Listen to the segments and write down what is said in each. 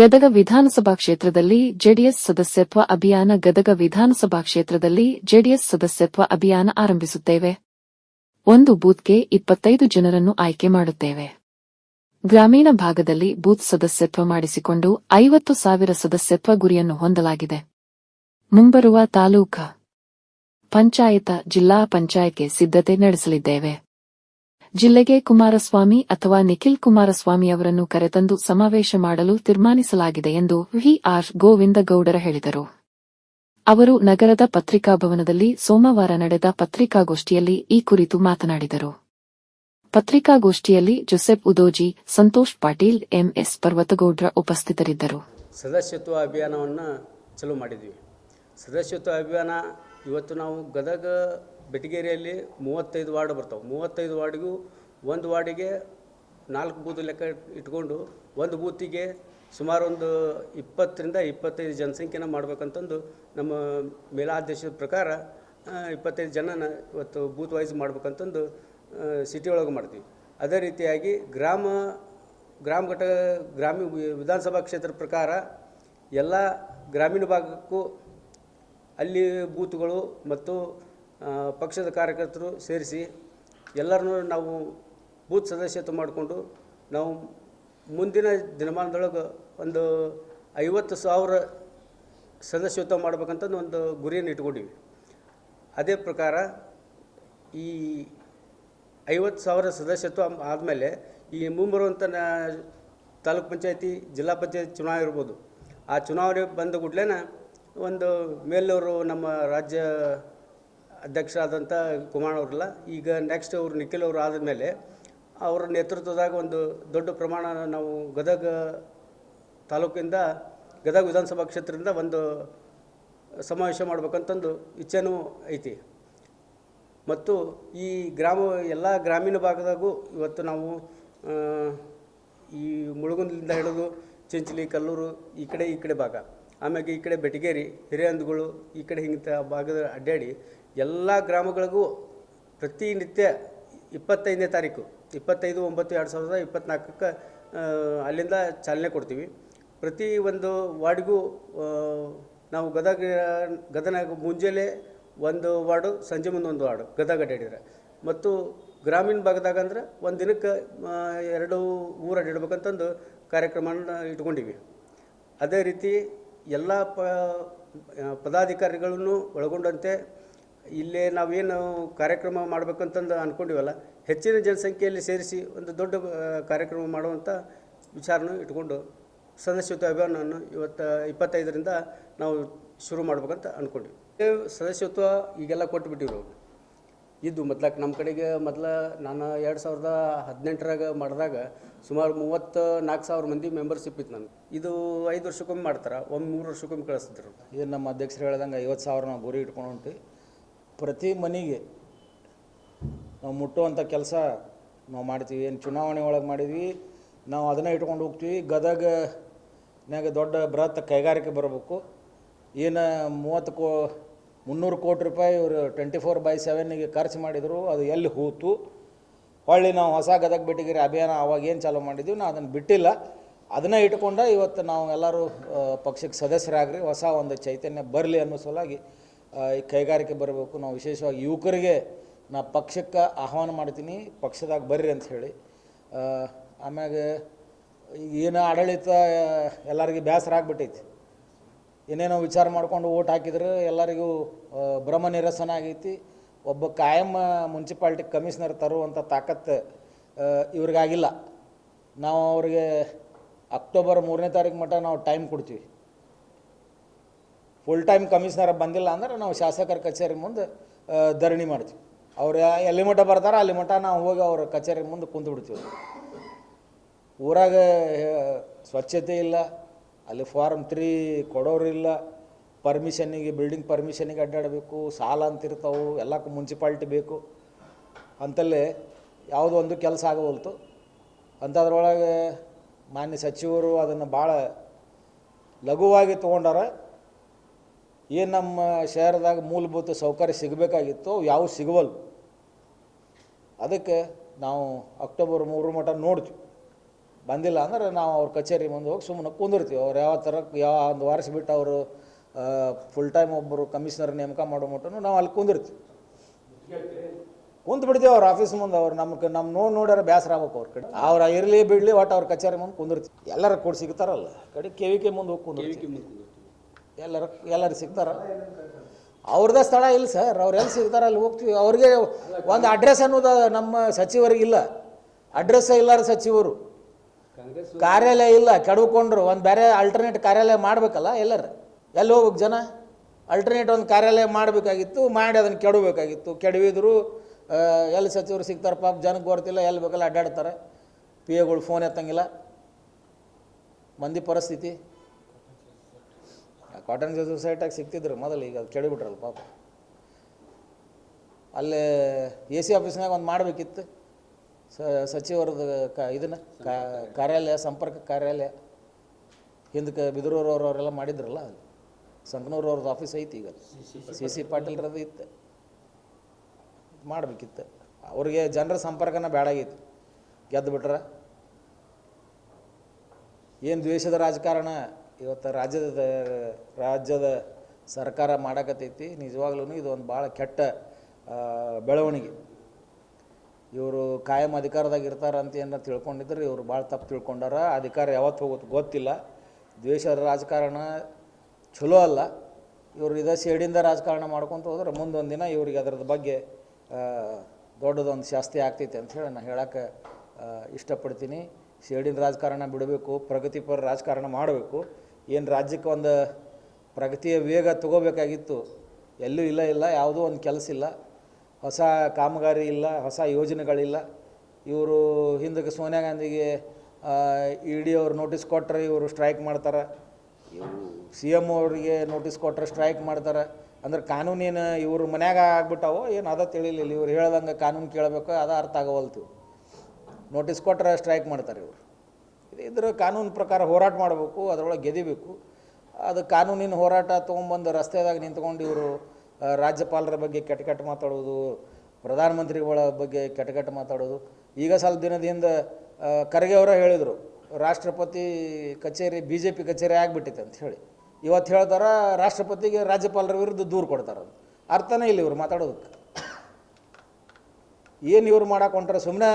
ಗದಗ ವಿಧಾನಸಭಾ ಕ್ಷೇತ್ರದಲ್ಲಿ ಜೆಡಿಎಸ್ ಸದಸ್ಯತ್ವ ಅಭಿಯಾನ ಗದಗ ವಿಧಾನಸಭಾ ಕ್ಷೇತ್ರದಲ್ಲಿ ಜೆಡಿಎಸ್ ಸದಸ್ಯತ್ವ ಅಭಿಯಾನ ಆರಂಭಿಸುತ್ತೇವೆ. ಒಂದು ಬೂತ್ಗೆ ಇಪ್ಪತ್ತೈದು ಜನರನ್ನು ಆಯ್ಕೆ ಮಾಡುತ್ತೇವೆ. ಗ್ರಾಮೀಣ ಭಾಗದಲ್ಲಿ ಬೂತ್ ಸದಸ್ಯತ್ವ ಮಾಡಿಸಿಕೊಂಡು ಐವತ್ತು ಸಾವಿರ ಸದಸ್ಯತ್ವ ಗುರಿಯನ್ನು ಹೊಂದಲಾಗಿದೆ. ಮುಂಬರುವ ತಾಲೂಕ ಪಂಚಾಯತ ಜಿಲ್ಲಾ ಪಂಚಾಯತ್ಗೆ ಸಿದ್ಧತೆ ನಡೆಸಲಿದ್ದೇವೆ. ಜಿಲ್ಲೆಗೆ ಕುಮಾರಸ್ವಾಮಿ ಅಥವಾ ನಿಖಿಲ್ ಕುಮಾರಸ್ವಾಮಿ ಅವರನ್ನು ಕರೆತಂದು ಸಮಾವೇಶ ಮಾಡಲು ತೀರ್ಮಾನಿಸಲಾಗಿದೆ ಎಂದು ವಿಆರ್ ಗೋವಿಂದಗೌಡರ ಹೇಳಿದರು. ಅವರು ನಗರದ ಪತ್ರಿಕಾಭವನದಲ್ಲಿ ಸೋಮವಾರ ನಡೆದ ಪತ್ರಿಕಾಗೋಷ್ಠಿಯಲ್ಲಿ ಈ ಕುರಿತು ಮಾತನಾಡಿದರು. ಪತ್ರಿಕಾಗೋಷ್ಠಿಯಲ್ಲಿ ಜೋಸೆಫ್ ಉದೋಜಿ, ಸಂತೋಷ್ ಪಾಟೀಲ್ ಎಂಎಸ್ ಪರ್ವತಗೌಡ್ರ ಉಪಸ್ಥಿತರಿದ್ದರು. ಸದಸ್ಯತ್ವ ಅಭಿಯಾನವನ್ನು ಚಲು ಮಾಡಿದ್ವಿ. ಸದಸ್ಯತ್ವ ಅಭಿಯಾನ ಇವತ್ತು ನಾವು ಗದಗ ಬೆಟಗೇರಿಯಲ್ಲಿ ಮೂವತ್ತೈದು ವಾರ್ಡ್ ಬರ್ತಾವೆ. ಮೂವತ್ತೈದು ವಾರ್ಡಿಗೂ ಒಂದು ವಾರ್ಡಿಗೆ ನಾಲ್ಕು ಬೂತ್ ಲೆಕ್ಕ ಇಟ್ಕೊಂಡು ಒಂದು ಬೂತಿಗೆ ಸುಮಾರು ಒಂದು ಇಪ್ಪತ್ತರಿಂದ ಇಪ್ಪತ್ತೈದು ಜನಸಂಖ್ಯೆನ ಮಾಡ್ಬೇಕಂತಂದು ನಮ್ಮ ಮೇಲಾದೇಶದ ಪ್ರಕಾರ ಇಪ್ಪತ್ತೈದು ಜನನ ಇವತ್ತು ಬೂತ್ ವೈಸ್ ಮಾಡ್ಬೇಕಂತಂದು ಸಿಟಿ ಒಳಗೆ ಮಾಡ್ತೀವಿ. ಅದೇ ರೀತಿಯಾಗಿ ಗ್ರಾಮ ಗ್ರಾಮ ಘಟ ಗ್ರಾಮೀಣ ವಿಧಾನಸಭಾ ಕ್ಷೇತ್ರ ಪ್ರಕಾರ ಎಲ್ಲ ಗ್ರಾಮೀಣ ಭಾಗಕ್ಕೂ ಅಲ್ಲಿ ಬೂತ್ಗಳು ಮತ್ತು ಪಕ್ಷದ ಕಾರ್ಯಕರ್ತರು ಸೇರಿಸಿ ಎಲ್ಲರನ್ನೂ ನಾವು ಬೂತ್ ಸದಸ್ಯತ್ವ ಮಾಡಿಕೊಂಡು ನಾವು ಮುಂದಿನ ದಿನಮಾನದೊಳಗೆ ಒಂದು ಐವತ್ತು ಸಾವಿರ ಸದಸ್ಯತ್ವ ಮಾಡ್ಬೇಕಂತಂದು ಒಂದು ಗುರಿಯನ್ನು ಇಟ್ಕೊಂಡಿವಿ. ಅದೇ ಪ್ರಕಾರ ಈ ಐವತ್ತು ಸಾವಿರ ಸದಸ್ಯತ್ವ ಆದಮೇಲೆ ಈ ಮುಂಬರುವಂಥ ತಾಲೂಕ್ ಪಂಚಾಯತಿ, ಜಿಲ್ಲಾ ಪಂಚಾಯತ್ ಚುನಾವಣೆ ಇರ್ಬೋದು. ಆ ಚುನಾವಣೆ ಬಂದ ಕೂಡಲೇ ಒಂದು ಮೇಲವರು ನಮ್ಮ ರಾಜ್ಯ ಅಧ್ಯಕ್ಷರಾದಂಥ ಕುಮಾರ್ ಅವರಲ್ಲ, ಈಗ ನೆಕ್ಸ್ಟ್ ಅವರು ನಿಖಿಲ್ ಅವರು ಆದಮೇಲೆ ಅವರ ನೇತೃತ್ವದಾಗ ಒಂದು ದೊಡ್ಡ ಪ್ರಮಾಣ ನಾವು ಗದಗ ತಾಲೂಕಿಂದ, ಗದಗ ವಿಧಾನಸಭಾ ಕ್ಷೇತ್ರದಿಂದ ಒಂದು ಸಮಾವೇಶ ಮಾಡ್ಬೇಕಂತಂದು ಇಚ್ಛೆನೂ ಐತಿ. ಮತ್ತು ಈ ಗ್ರಾಮ, ಎಲ್ಲ ಗ್ರಾಮೀಣ ಭಾಗದಾಗೂ ಇವತ್ತು ನಾವು ಈ ಮುಳುಗುಂದಲಿಂದ ಹಿಡಿದು ಚಿಂಚಲಿ, ಕಲ್ಲೂರು ಈ ಕಡೆ ಈ ಕಡೆ ಭಾಗ. ಆಮ್ಯಾಗೆ ಈ ಕಡೆ ಬೆಟಗೇರಿ ಹಿರಿಯಂದ್ಗಳು ಈ ಕಡೆ ಹಿಂಗೆ ಭಾಗದ ಅಡ್ಡಾಡಿ ಎಲ್ಲ ಗ್ರಾಮಗಳಿಗೂ ಪ್ರತಿನಿತ್ಯ ಇಪ್ಪತ್ತೈದನೇ ತಾರೀಕು, ಇಪ್ಪತ್ತೈದು, ಒಂಬತ್ತು, ಎರಡು ಸಾವಿರದ ಇಪ್ಪತ್ತ್ನಾಲ್ಕಕ್ಕೆ ಅಲ್ಲಿಂದ ಚಾಲನೆ ಕೊಡ್ತೀವಿ. ಪ್ರತಿ ಒಂದು ವಾರ್ಡ್ಗೂ ನಾವು ಗದಗ ಗದನ ಮುಂಜಾನೆ ಒಂದು ವಾರ್ಡು, ಸಂಜೆ ಮುಂದೆ ಒಂದು ವಾರ್ಡು ಗದಗ ಅಡ್ಡಾಡಿದ್ರೆ ಮತ್ತು ಗ್ರಾಮೀಣ ಭಾಗದಾಗ ಅಂದ್ರೆ ಒಂದು ದಿನಕ್ಕೆ ಎರಡು ಊರು ಅಡ್ಡಾಡ್ಬೇಕಂತಂದು ಕಾರ್ಯಕ್ರಮನ ಇಟ್ಕೊಂಡಿವಿ. ಅದೇ ರೀತಿ ಎಲ್ಲ ಪ ಪದಾಧಿಕಾರಿಗಳನ್ನು ಒಳಗೊಂಡಂತೆ ಇಲ್ಲೇ ನಾವೇನು ಕಾರ್ಯಕ್ರಮ ಮಾಡಬೇಕಂತಂದು ಅಂದ್ಕೊಂಡಿವಲ್ಲ ಹೆಚ್ಚಿನ ಜನಸಂಖ್ಯೆಯಲ್ಲಿ ಸೇರಿಸಿ ಒಂದು ದೊಡ್ಡ ಕಾರ್ಯಕ್ರಮ ಮಾಡುವಂಥ ವಿಚಾರನೂ ಇಟ್ಕೊಂಡು ಸದಸ್ಯತ್ವ ಅಭಿಯಾನವನ್ನು ಇವತ್ತು ಇಪ್ಪತ್ತೈದರಿಂದ ನಾವು ಶುರು ಮಾಡ್ಬೇಕಂತ ಅಂದ್ಕೊಂಡ್ವಿ ಸದಸ್ಯತ್ವ ಈಗೆಲ್ಲ ಕೊಟ್ಬಿಟ್ಟಿವ್ರಿ ಅವ್ರು ಇದು ಮೊದ್ಲಕ್ಕೆ ನಮ್ಮ ಕಡೆಗೆ ಮೊದಲ ನಾನು ಎರಡು ಸಾವಿರದ ಹದಿನೆಂಟರಾಗ ಮಾಡಿದಾಗ ಸುಮಾರು ಮೂವತ್ತು ನಾಲ್ಕು ಸಾವಿರ ಮಂದಿ ಮೆಂಬರ್ಶಿಪ್ ಇತ್ತು ನನಗೆ. ಇದು ಐದು ವರ್ಷಕ್ಕೊಮ್ಮೆ ಮಾಡ್ತಾರೆ ಒಂದು ಮೂರು ವರ್ಷಕ್ಕೊಮ್ಮೆ ಕಳಿಸ್ತಿದ್ರು. ಏನು ನಮ್ಮ ಅಧ್ಯಕ್ಷರು ಹೇಳ್ದಂಗೆ ಐವತ್ತು ಸಾವಿರ ನಾವು ಗುರಿ ಇಟ್ಕೊಂಡು ಹೊಂಟಿ ಪ್ರತಿ ಮನೆಗೆ ನಾವು ಮುಟ್ಟುವಂಥ ಕೆಲಸ ನಾವು ಮಾಡ್ತೀವಿ. ಏನು ಚುನಾವಣೆ ಒಳಗೆ ಮಾಡಿದ್ವಿ, ನಾವು ಅದನ್ನೇ ಇಟ್ಕೊಂಡು ಹೋಗ್ತೀವಿ. ಗದಗನ್ಯಾಗ ದೊಡ್ಡ ಬೃಹತ್ ಕೈಗಾರಿಕೆ ಬರಬೇಕು. ಏನು ಮೂವತ್ತು ಕೋ ಮುನ್ನೂರು ಕೋಟಿ ರೂಪಾಯಿ ಇವರು ಟ್ವೆಂಟಿ ಫೋರ್ ಬೈ ಸೆವೆನ್ನಿಗೆ ಖರ್ಚು ಮಾಡಿದರು, ಅದು ಎಲ್ಲಿ ಹೂತು? ಹೊಳ್ಳಿ ನಾವು ಹೊಸ ಗದಗ ಬೆಟ್ಟಿಗೆರೆ ಅಭಿಯಾನ ಅವಾಗ ಏನು ಚಾಲೂ ಮಾಡಿದ್ದೀವಿ ನಾವು ಅದನ್ನು ಬಿಟ್ಟಿಲ್ಲ. ಅದನ್ನೇ ಇಟ್ಕೊಂಡು ಇವತ್ತು ನಾವು ಎಲ್ಲರೂ ಪಕ್ಷಕ್ಕೆ ಸದಸ್ಯರಾಗ್ರಿ, ಹೊಸ ಒಂದು ಚೈತನ್ಯ ಬರಲಿ ಅನ್ನೋ ಸಲುವಾಗಿ ಈ ಕೈಗಾರಿಕೆ ಬರಬೇಕು. ನಾವು ವಿಶೇಷವಾಗಿ ಯುವಕರಿಗೆ ನಾ ಪಕ್ಷಕ್ಕೆ ಆಹ್ವಾನ ಮಾಡ್ತೀನಿ, ಪಕ್ಷದಾಗ ಬರ್ರಿ ಅಂತ ಹೇಳಿ. ಆಮ್ಯಾಗ ಏನು ಆಡಳಿತ ಎಲ್ಲರಿಗೂ ಬೇಸರ ಆಗ್ಬಿಟ್ಟೈತಿ. ಏನೇನೋ ವಿಚಾರ ಮಾಡ್ಕೊಂಡು ಓಟ್ ಹಾಕಿದ್ರೆ ಎಲ್ಲರಿಗೂ ಭ್ರಮ ನಿರಸನ ಆಗೈತಿ. ಒಬ್ಬ ಕಾಯಂ ಮುನ್ಸಿಪಾಲ್ಟಿ ಕಮಿಷನರ್ ತರುವಂಥ ತಾಕತ್ತು ಇವ್ರಿಗಾಗಿಲ್ಲ. ನಾವು ಅವ್ರಿಗೆ ಅಕ್ಟೋಬರ್ ಮೂರನೇ ತಾರೀಕು ಮಟ್ಟ ನಾವು ಟೈಮ್ ಕೊಡ್ತೀವಿ. ಫುಲ್ ಟೈಮ್ ಕಮಿಷನರ್ ಬಂದಿಲ್ಲ ಅಂದ್ರೆ ನಾವು ಶಾಸಕರ ಕಚೇರಿ ಮುಂದೆ ಧರಣಿ ಮಾಡ್ತೀವಿ. ಅವ್ರು ಎಲ್ಲಿ ಮಟ್ಟ ಬರ್ತಾರೋ ಅಲ್ಲಿ ಮಟ್ಟ ನಾವು ಹೋಗಿ ಅವ್ರ ಕಚೇರಿ ಮುಂದೆ ಕುಂತು ಬಿಡ್ತೀವಿ ಊರಾಗ ಸ್ವಚ್ಛತೆ ಇಲ್ಲ. ಅಲ್ಲಿ ಫಾರ್ಮ್ ತ್ರೀ ಕೊಡೋರಿಲ್ಲ. ಪರ್ಮಿಷನ್ನಿಗೆ ಬಿಲ್ಡಿಂಗ್ ಪರ್ಮಿಷನ್ನಿಗೆ ಅಡ್ಡಾಡಬೇಕು. ಸಾಲ ಅಂತಿರ್ತಾವೆ. ಎಲ್ಲಕ್ಕೂ ಮುನ್ಸಿಪಾಲ್ಟಿ ಬೇಕು. ಅಂತಲ್ಲೇ ಯಾವುದೋ ಒಂದು ಕೆಲಸ ಆಗವಲ್ತು. ಅಂಥದ್ರೊಳಗೆ ಮಾನ್ಯ ಸಚಿವರು ಅದನ್ನು ಭಾಳ ಲಘುವಾಗಿ ತೊಗೊಂಡಾರ ಏನು ನಮ್ಮ ಶಹರದಾಗ ಮೂಲಭೂತ ಸೌಕರ್ಯ ಸಿಗಬೇಕಾಗಿತ್ತು ಯಾವ ಸಿಗವಲ್ವು ಅದಕ್ಕೆ ನಾವು ಅಕ್ಟೋಬರ್ ಮೂರು ಮಟ್ಟ ನೋಡ್ತೀವಿ. ಬಂದಿಲ್ಲ ಅಂದ್ರೆ ನಾವು ಅವ್ರ ಕಚೇರಿ ಮುಂದೆ ಹೋಗಿ ಸುಮ್ಮನೆ ಕುಂದಿರ್ತೀವಿ. ಅವ್ರು ಯಾವ ಥರ ಯಾವ ಒಂದು ವರ್ಷ ಬಿಟ್ಟು ಅವರು ಫುಲ್ ಟೈಮ್ ಒಬ್ಬರು ಕಮಿಷನರ್ ನೇಮಕ ಮಾಡೋ ಮಟ್ಟನು ನಾವು ಅಲ್ಲಿ ಕುಂದಿರ್ತೀವಿ. ಕುಂತು ಬಿಡ್ತೀವಿ ಅವ್ರ ಆಫೀಸ್ ಮುಂದೆ ಅವ್ರು ನಮ್ಗೆ ನಮ್ಮ ನೋಡಿ ನೋಡ್ಯಾರ ಬೇಸರ ಆಗ್ಬೇಕು ಅವ್ರ ಕಡೆ. ಅವ್ರು ಇರಲಿ ಬಿಡಲಿ ಒಟ್ಟು ಅವ್ರ ಕಚೇರಿ ಮುಂದೆ ಕುಂದಿರ್ತೀವಿ. ಎಲ್ಲರ ಕೂಡ ಸಿಗ್ತಾರಲ್ಲ ಕಡೆ ಕೆ ವಿ ಕೆ ಮುಂದೆ ಹೋಗಿ ಕುಂದಿರ್ತೀವಿ. ಎಲ್ಲರ ಎಲ್ಲರು ಸಿಗ್ತಾರ. ಅವ್ರದ್ದೇ ಸ್ಥಳ ಇಲ್ಲ ಸರ್. ಅವ್ರು ಎಲ್ಲಿ ಸಿಗ್ತಾರೆ ಅಲ್ಲಿ ಹೋಗ್ತೀವಿ. ಅವ್ರಿಗೆ ಒಂದು ಅಡ್ರೆಸ್ ಅನ್ನೋದು ನಮ್ಮ ಸಚಿವರಿಗೆ ಇಲ್ಲ. ಅಡ್ರೆಸ್ ಇಲ್ಲಾರ ಸಚಿವರು. ಕಾರ್ಯಾಲಯ ಇಲ್ಲ ಕೆಡವ್ಕೊಂಡ್ರು ಒಂದು ಬೇರೆ ಅಲ್ಟರ್ನೇಟ್ ಕಾರ್ಯಾಲಯ ಮಾಡಬೇಕಲ್ಲ ಎಲ್ಲರ. ಎಲ್ಲಿ ಹೋಗ್ಬೇಕು ಜನ? ಅಲ್ಟರ್ನೇಟ್ ಒಂದು ಕಾರ್ಯಾಲಯ ಮಾಡಬೇಕಾಗಿತ್ತು, ಮಾಡಿ ಅದನ್ನು ಕೆಡಬೇಕಾಗಿತ್ತು. ಕೆಡವಿದ್ರು ಎಲ್ಲಿ ಸಚಿವರು ಸಿಗ್ತಾರೆ, ಪಾಪ ಜನಕ್ಕೆ ಗೊತ್ತಿಲ್ಲ, ಎಲ್ಲಿ ಬೇಕಲ್ಲ ಅಡ್ಡಾಡ್ತಾರೆ. ಪಿ ಎಗಳು ಫೋನ್ ಎತ್ತಂಗಿಲ್ಲ. ಮಂದಿ ಪರಿಸ್ಥಿತಿ. ಕಾಟನ್ ಸೊಸೈಟಿಯಾಗ ಸಿಗ್ತಿದ್ರು ಮೊದಲು, ಈಗ ಅದು ಕೆಡಿಬಿಟ್ರಲ್ಲ ಪಾಪ. ಅಲ್ಲೇ ಎ ಸಿ ಆಫೀಸ್ನಾಗ ಒಂದು ಮಾಡಬೇಕಿತ್ತು. ಸ ಸಚಿವರದ ಕ ಇದನ್ನು ಕಾರ್ಯಾಲಯ ಸಂಪರ್ಕ ಕಾರ್ಯಾಲಯ ಹಿಂದಕ್ಕೆ ಬಿದರೂರವ್ರವರೆಲ್ಲ ಮಾಡಿದ್ರಲ್ಲ ಅಲ್ಲಿ. ಸಂಕನೂರವ್ರದ್ದು ಆಫೀಸ್ ಐತಿ ಈಗ ಸಿ ಸಿ ಪಾಟೀಲ್ರದ್ದು ಇತ್ತು. ಮಾಡಬೇಕಿತ್ತು. ಅವ್ರಿಗೆ ಜನರ ಸಂಪರ್ಕನ ಬೇಡಾಗೈತಿ ಗೆದ್ದು ಬಿಟ್ರೆ. ಏನು ದ್ವೇಷದ ರಾಜಕಾರಣ? ಇವತ್ತು ರಾಜ್ಯದ ರಾಜ್ಯದ ಸರ್ಕಾರ ಮಾಡಕತ್ತೈತಿ. ನಿಜವಾಗ್ಲೂ ಇದು ಒಂದು ಭಾಳ ಕೆಟ್ಟ ಬೆಳವಣಿಗೆ. ಇವರು ಕಾಯಂ ಅಧಿಕಾರದಾಗ ಇರ್ತಾರ ಅಂತ ಏನಾರ ತಿಳ್ಕೊಂಡಿದ್ರೆ ಇವರು ಭಾಳ ತಪ್ಪು ತಿಳ್ಕೊಂಡಾರ. ಅಧಿಕಾರ ಯಾವತ್ತು ಹೋಗುತ್ತೆ ಗೊತ್ತಿಲ್ಲ. ದ್ವೇಷದ ರಾಜಕಾರಣ ಚಲೋ ಅಲ್ಲ. ಇವರು ಇದೇ ಸೇಡಿಂದ ರಾಜಕಾರಣ ಮಾಡ್ಕೊತ ಹೋದ್ರೆ ಮುಂದೊಂದು ದಿನ ಇವ್ರಿಗೆ ಅದರದ ಬಗ್ಗೆ ದೊಡ್ಡದೊಂದು ಶಾಸ್ತಿ ಆಗ್ತೈತೆ ಅಂತ ಹೇಳಿ ನಾನು ಹೇಳಕ್ಕೆ ಇಷ್ಟಪಡ್ತೀನಿ. ಸೇಡಿನ ರಾಜಕಾರಣ ಬಿಡಬೇಕು, ಪ್ರಗತಿಪರ ರಾಜಕಾರಣ ಮಾಡಬೇಕು. ಏನು ರಾಜ್ಯಕ್ಕೆ ಒಂದು ಪ್ರಗತಿಯ ವೇಗ ತಗೋಬೇಕಾಗಿತ್ತು, ಎಲ್ಲೂ ಇಲ್ಲ ಇಲ್ಲ, ಯಾವುದೂ ಒಂದು ಕೆಲಸ ಇಲ್ಲ. ಹೊಸ ಕಾಮಗಾರಿ ಇಲ್ಲ, ಹೊಸ ಯೋಜನೆಗಳಿಲ್ಲ. ಇವರು ಹಿಂದಕ್ಕೆ ಸೋನಿಯಾ ಗಾಂಧಿಗೆ ಇ ಡಿ ಅವ್ರು ನೋಟಿಸ್ ಕೊಟ್ಟರೆ ಇವರು ಸ್ಟ್ರೈಕ್ ಮಾಡ್ತಾರೆ. ಸಿ ಎಂ ಅವರಿಗೆ ನೋಟಿಸ್ ಕೊಟ್ಟರೆ ಸ್ಟ್ರೈಕ್ ಮಾಡ್ತಾರೆ. ಅಂದ್ರೆ ಕಾನೂನೇನು ಇವ್ರ ಮನ್ಯಾಗ ಆಗ್ಬಿಟ್ಟಾವೋ ಏನು ಅದ ತಿಳಿಲಿಲ್ಲ. ಇವ್ರು ಹೇಳ್ದಂಗೆ ಕಾನೂನು ಕೇಳಬೇಕು, ಅದ ಅರ್ಥ ಆಗವಲ್ತು. ನೋಟಿಸ್ ಕೊಟ್ಟರೆ ಸ್ಟ್ರೈಕ್ ಮಾಡ್ತಾರೆ ಇವರು. ಇದ್ರ ಕಾನೂನು ಪ್ರಕಾರ ಹೋರಾಟ ಮಾಡಬೇಕು, ಅದರೊಳಗೆ ಗೆದಿಬೇಕು. ಅದು ಕಾನೂನಿನ ಹೋರಾಟ ತೊಗೊಂಬಂದು ರಸ್ತೆದಾಗ ನಿಂತ್ಕೊಂಡು ಇವರು ರಾಜ್ಯಪಾಲರ ಬಗ್ಗೆ ಕೆಟ್ಟ ಕೆಟ್ಟ ಮಾತಾಡೋದು, ಪ್ರಧಾನಮಂತ್ರಿಗಳ ಬಗ್ಗೆ ಕೆಟ್ಟ ಕೆಟ್ಟ ಮಾತಾಡೋದು. ಈಗ ಸ್ವಲ್ಪ ದಿನದಿಂದ ಖರ್ಗೆ ಅವರ ಹೇಳಿದರು, ರಾಷ್ಟ್ರಪತಿ ಕಚೇರಿ ಬಿ ಜೆ ಪಿ ಕಚೇರಿ ಆಗಿಬಿಟ್ಟಿದೆ ಅಂತ ಹೇಳಿ. ಇವತ್ತು ಹೇಳ್ತಾರ, ರಾಷ್ಟ್ರಪತಿಗೆ ರಾಜ್ಯಪಾಲರ ವಿರುದ್ಧ ದೂರು ಕೊಡ್ತಾರೆ ಅರ್ಥನೇ ಇಲ್ಲ ಇವರು ಮಾತಾಡೋದಕ್ಕೆ. ಏನು ಇವ್ರು ಮಾಡಕ್ಕೆ ಸುಮ್ಮನೆ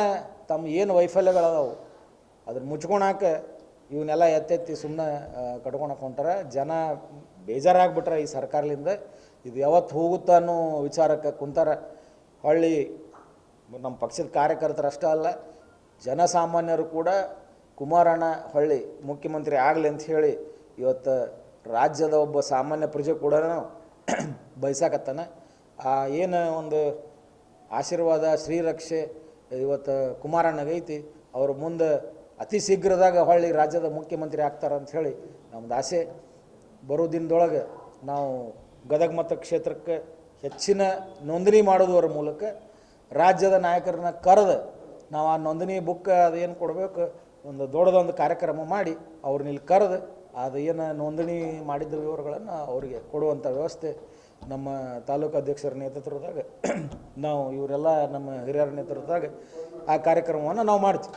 ತಮ್ಮ ಏನು ವೈಫಲ್ಯಗಳದಾವು, ಅದನ್ನ ಮುಚ್ಕೊಳಕ ಇವನ್ನೆಲ್ಲ ಎತ್ತೆತ್ತಿ ಸುಮ್ಮನೆ ಕಟ್ಕೊಳಕ್ಕೆ ಜನ ಬೇಜಾರಾಗ್ಬಿಟ್ರೆ ಈ ಸರ್ಕಾರದಿಂದ. ಇದು ಯಾವತ್ತು ಹೋಗುತ್ತ ಅನ್ನೋ ವಿಚಾರಕ್ಕೆ ಕುಂತಾರ. ಹೊಳ್ಳಿ ನಮ್ಮ ಪಕ್ಷದ ಕಾರ್ಯಕರ್ತರು ಅಷ್ಟೇ ಅಲ್ಲ, ಜನಸಾಮಾನ್ಯರು ಕೂಡ ಕುಮಾರಣ್ಣ ಹೊಳ್ಳಿ ಮುಖ್ಯಮಂತ್ರಿ ಆಗಲಿ ಅಂತ ಹೇಳಿ ಇವತ್ತು ರಾಜ್ಯದ ಒಬ್ಬ ಸಾಮಾನ್ಯ ಪ್ರಜೆ ಕೂಡ ಬಯಸಾಕತ್ತಾನ ಆ ಏನು ಒಂದು ಆಶೀರ್ವಾದ, ಶ್ರೀರಕ್ಷೆ ಇವತ್ತು ಕುಮಾರಣ್ಣಗೈತಿ ಅವ್ರ ಮುಂದೆ ಅತಿ ಶೀಘ್ರದಾಗ ಹೊಳ್ಳಿ ರಾಜ್ಯದ ಮುಖ್ಯಮಂತ್ರಿ ಆಗ್ತಾರಂತ ಹೇಳಿ ನಮ್ದು ಆಸೆ. ಬರೋ ದಿನದೊಳಗೆ ನಾವು ಗದಗ ಮತಕ್ಷೇತ್ರಕ್ಕೆ ಹೆಚ್ಚಿನ ನೋಂದಣಿ ಮಾಡೋದರ ಮೂಲಕ ರಾಜ್ಯದ ನಾಯಕರನ್ನ ಕರೆದು ನಾವು ಆ ನೋಂದಣಿ ಬುಕ್ ಅದೇನು ಕೊಡಬೇಕು, ಒಂದು ದೊಡ್ಡದೊಂದು ಕಾರ್ಯಕ್ರಮ ಮಾಡಿ ಅವ್ರನ್ನ ಇಲ್ಲಿ ಕರೆದು. ಅದು ಏನು ನೋಂದಣಿ ಮಾಡಿದ್ದ ವಿವರಗಳನ್ನು ಅವರಿಗೆ ಕೊಡುವಂಥ ವ್ಯವಸ್ಥೆ ನಮ್ಮ ತಾಲೂಕು ಅಧ್ಯಕ್ಷರ ನೇತೃತ್ವದಾಗ, ನಾವು ಇವರೆಲ್ಲ ನಮ್ಮ ಹಿರಿಯರ ನೇತೃತ್ವದಾಗ ಆ ಕಾರ್ಯಕ್ರಮವನ್ನು ನಾವು ಮಾಡ್ತೀವಿ.